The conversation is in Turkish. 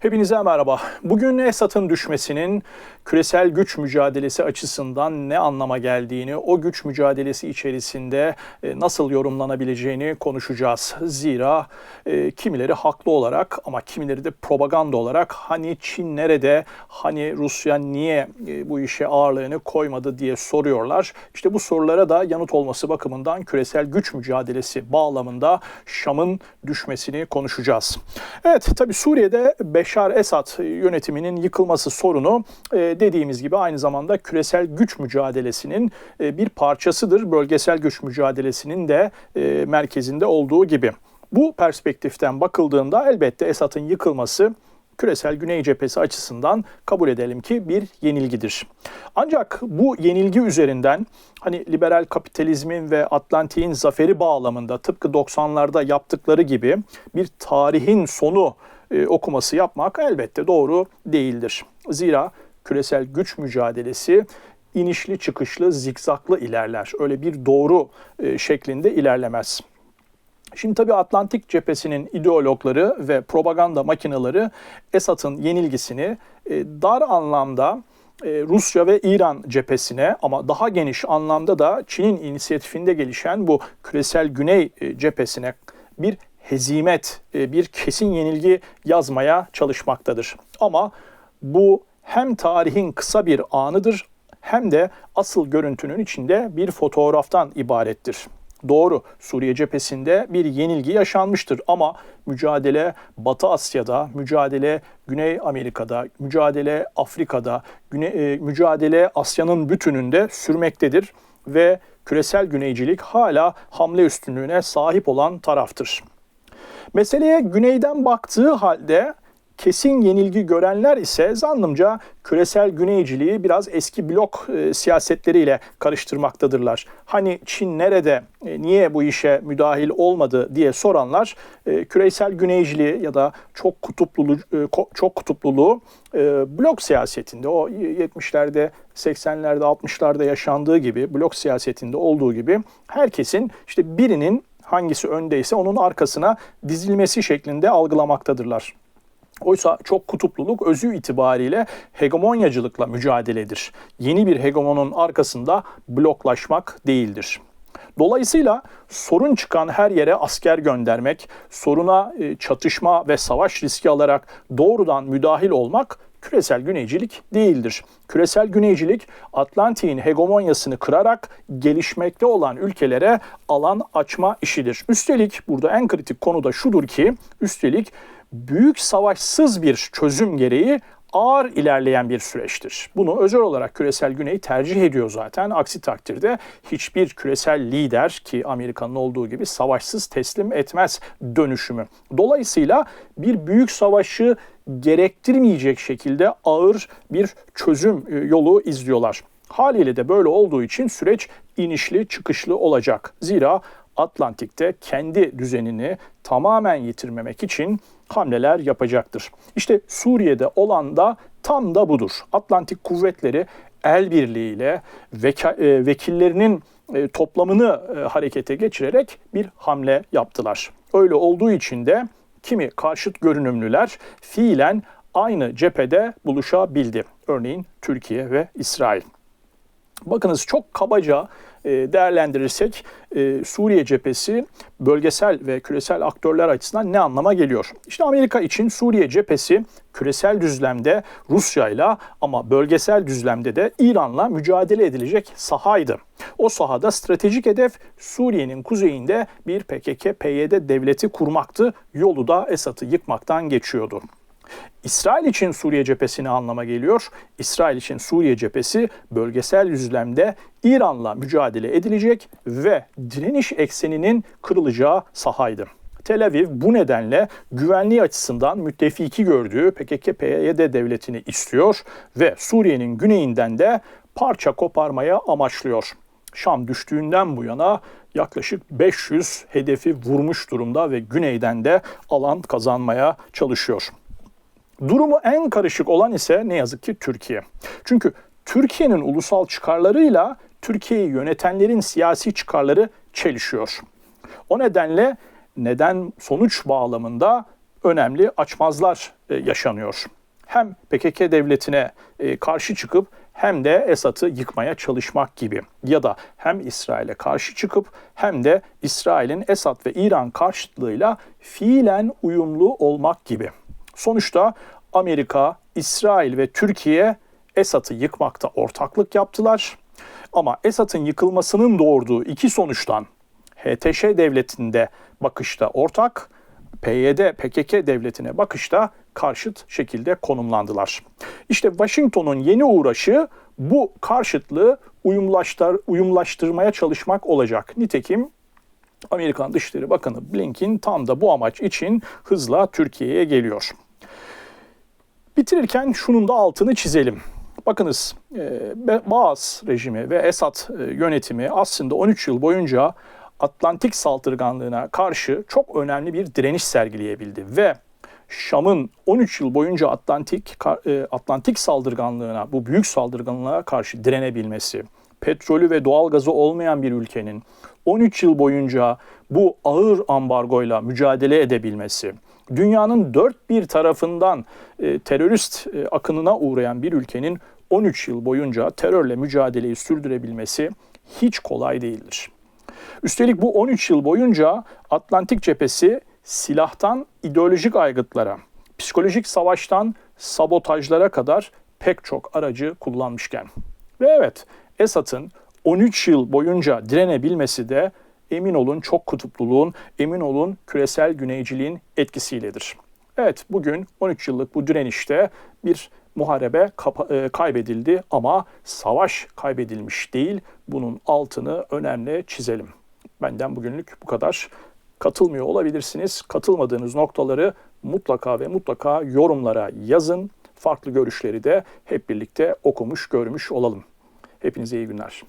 Hepinize merhaba. Bugün Esad'ın düşmesinin küresel güç mücadelesi açısından ne anlama geldiğini, o güç mücadelesi içerisinde e, nasıl yorumlanabileceğini konuşacağız. Zira e, kimileri haklı olarak ama kimileri de propaganda olarak hani Çin nerede, hani Rusya niye e, bu işe ağırlığını koymadı diye soruyorlar. İşte bu sorulara da yanıt olması bakımından küresel güç mücadelesi bağlamında Şam'ın düşmesini konuşacağız. Evet tabi Suriye'de Beşar Esad yönetiminin yıkılması sorunu e, dediğimiz gibi aynı zamanda küresel güç mücadelesinin e, bir parçasıdır. Bölgesel güç mücadelesinin de e, merkezinde olduğu gibi. Bu perspektiften bakıldığında elbette Esad'ın yıkılması küresel Güney cephesi açısından kabul edelim ki bir yenilgidir. Ancak bu yenilgi üzerinden hani liberal kapitalizmin ve Atlantik'in zaferi bağlamında tıpkı 90'larda yaptıkları gibi bir tarihin sonu e, okuması yapmak elbette doğru değildir. Zira küresel güç mücadelesi inişli çıkışlı zikzaklı ilerler. Öyle bir doğru e, şeklinde ilerlemez. Şimdi tabii Atlantik cephesinin ideologları ve propaganda makineleri Esad'ın yenilgisini e, dar anlamda Rusya ve İran cephesine ama daha geniş anlamda da Çin'in inisiyatifinde gelişen bu küresel güney cephesine bir hezimet, bir kesin yenilgi yazmaya çalışmaktadır. Ama bu hem tarihin kısa bir anıdır hem de asıl görüntünün içinde bir fotoğraftan ibarettir. Doğru, Suriye cephesinde bir yenilgi yaşanmıştır ama mücadele Batı Asya'da, mücadele Güney Amerika'da, mücadele Afrika'da, güne, e, mücadele Asya'nın bütününde sürmektedir ve küresel güneycilik hala hamle üstünlüğüne sahip olan taraftır. Meseleye güneyden baktığı halde kesin yenilgi görenler ise zannımca küresel güneyciliği biraz eski blok e, siyasetleriyle karıştırmaktadırlar. Hani Çin nerede, e, niye bu işe müdahil olmadı diye soranlar e, küresel güneyciliği ya da çok kutupluluğu, e, çok kutupluluğu e, blok siyasetinde o 70'lerde 80'lerde 60'larda yaşandığı gibi blok siyasetinde olduğu gibi herkesin işte birinin hangisi öndeyse onun arkasına dizilmesi şeklinde algılamaktadırlar. Oysa çok kutupluluk özü itibariyle hegemonyacılıkla mücadeledir. Yeni bir hegemonun arkasında bloklaşmak değildir. Dolayısıyla sorun çıkan her yere asker göndermek, soruna e, çatışma ve savaş riski alarak doğrudan müdahil olmak küresel güneycilik değildir. Küresel güneycilik Atlantik'in hegemonyasını kırarak gelişmekte olan ülkelere alan açma işidir. Üstelik burada en kritik konu da şudur ki üstelik büyük savaşsız bir çözüm gereği ağır ilerleyen bir süreçtir. Bunu özel olarak küresel güney tercih ediyor zaten. Aksi takdirde hiçbir küresel lider ki Amerika'nın olduğu gibi savaşsız teslim etmez dönüşümü. Dolayısıyla bir büyük savaşı gerektirmeyecek şekilde ağır bir çözüm e, yolu izliyorlar. Haliyle de böyle olduğu için süreç inişli çıkışlı olacak. Zira Atlantik'te kendi düzenini tamamen yitirmemek için hamleler yapacaktır. İşte Suriye'de olan da tam da budur. Atlantik kuvvetleri el birliğiyle veka, e, vekillerinin e, toplamını e, harekete geçirerek bir hamle yaptılar. Öyle olduğu için de kimi karşıt görünümlüler fiilen aynı cephede buluşabildi. Örneğin Türkiye ve İsrail. Bakınız çok kabaca değerlendirirsek e, Suriye cephesi bölgesel ve küresel aktörler açısından ne anlama geliyor? İşte Amerika için Suriye cephesi küresel düzlemde Rusya ile ama bölgesel düzlemde de İran'la mücadele edilecek sahaydı. O sahada stratejik hedef Suriye'nin kuzeyinde bir PKK-PYD devleti kurmaktı. Yolu da Esad'ı yıkmaktan geçiyordu. İsrail için Suriye cephesini anlama geliyor. İsrail için Suriye cephesi bölgesel düzlemde İran'la mücadele edilecek ve direniş ekseninin kırılacağı sahaydı. Tel Aviv bu nedenle güvenliği açısından müttefiki gördüğü PKK-PYD devletini istiyor ve Suriye'nin güneyinden de parça koparmaya amaçlıyor. Şam düştüğünden bu yana yaklaşık 500 hedefi vurmuş durumda ve güneyden de alan kazanmaya çalışıyor. Durumu en karışık olan ise ne yazık ki Türkiye. Çünkü Türkiye'nin ulusal çıkarlarıyla Türkiye'yi yönetenlerin siyasi çıkarları çelişiyor. O nedenle neden sonuç bağlamında önemli açmazlar e, yaşanıyor. Hem PKK devletine e, karşı çıkıp hem de Esad'ı yıkmaya çalışmak gibi ya da hem İsrail'e karşı çıkıp hem de İsrail'in Esad ve İran karşıtlığıyla fiilen uyumlu olmak gibi. Sonuçta Amerika, İsrail ve Türkiye Esad'ı yıkmakta ortaklık yaptılar. Ama Esad'ın yıkılmasının doğurduğu iki sonuçtan HTŞ devletinde bakışta ortak, PYD, PKK devletine bakışta karşıt şekilde konumlandılar. İşte Washington'un yeni uğraşı bu karşıtlığı uyumlaştır, uyumlaştırmaya çalışmak olacak. Nitekim Amerikan Dışişleri Bakanı Blinken tam da bu amaç için hızla Türkiye'ye geliyor. Bitirirken şunun da altını çizelim. Bakınız e, Baas rejimi ve Esad e, yönetimi aslında 13 yıl boyunca Atlantik saldırganlığına karşı çok önemli bir direniş sergileyebildi ve Şam'ın 13 yıl boyunca Atlantik e, Atlantik saldırganlığına, bu büyük saldırganlığa karşı direnebilmesi, petrolü ve doğalgazı olmayan bir ülkenin 13 yıl boyunca bu ağır ambargoyla mücadele edebilmesi, dünyanın dört bir tarafından e, terörist e, akınına uğrayan bir ülkenin 13 yıl boyunca terörle mücadeleyi sürdürebilmesi hiç kolay değildir. Üstelik bu 13 yıl boyunca Atlantik cephesi silahtan ideolojik aygıtlara, psikolojik savaştan sabotajlara kadar pek çok aracı kullanmışken. Ve evet Esad'ın 13 yıl boyunca direnebilmesi de emin olun çok kutupluluğun, emin olun küresel güneyciliğin etkisiyledir. Evet bugün 13 yıllık bu direnişte bir muharebe e, kaybedildi ama savaş kaybedilmiş değil. Bunun altını önemli çizelim. Benden bugünlük bu kadar. Katılmıyor olabilirsiniz. Katılmadığınız noktaları mutlaka ve mutlaka yorumlara yazın. Farklı görüşleri de hep birlikte okumuş, görmüş olalım. Hepinize iyi günler.